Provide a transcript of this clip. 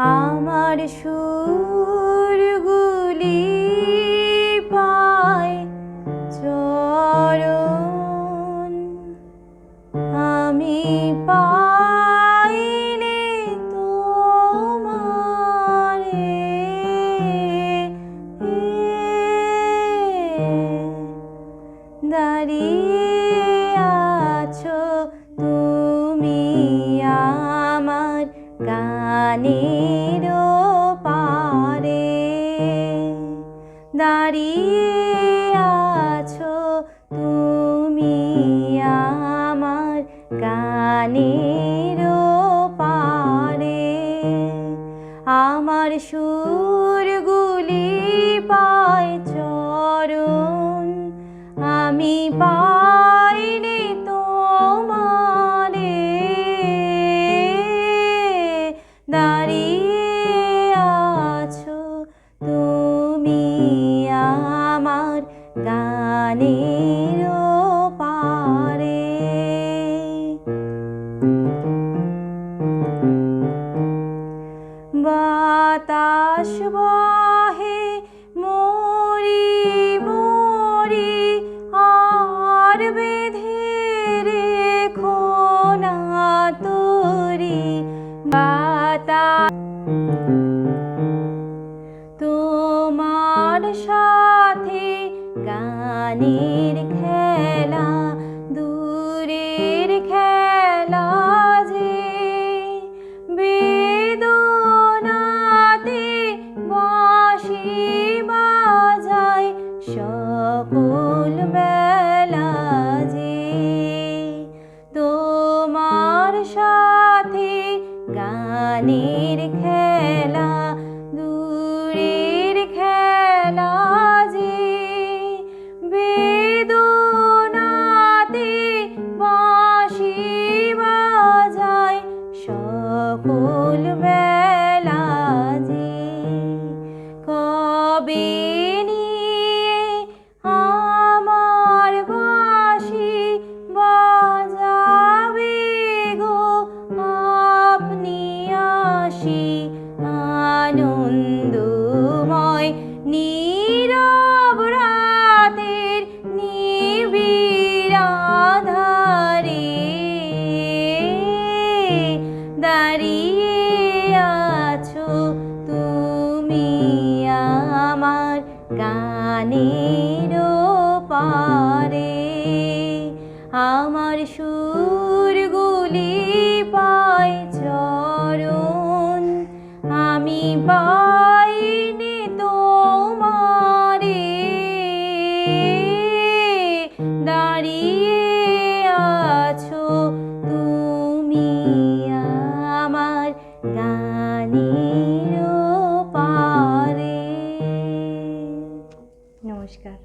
আমার সুরগুলি পায় চরণ। আমি পাইলে তোমারে দাঁড়িয়ে আছো তুমি আমার গানের দাঁড়িয়ে আছো তুমি আমার গানের পারে আমার সুরগুলি গানের পারে বাতাস বহে মরি মরি আর বেঁধে রেখো না তোরি। বাতাস তোমার সাথে গানের খেলা, দূরের খেলা যে বেদনাতে বাঁশি বাজায়, সকল বেলা যে তোমার সাথে গানের খেলা। সকল বেলা যে কবে নিয়ে আমার বাঁশি বাজাবে আনন্দময় দাঁড়িয়ে আছো তুমি আমার গানের পারে আমার সুরগুলি পায় চরণ, আমি পাইনি তোমারে। দাঁড়িয়ে আছো mm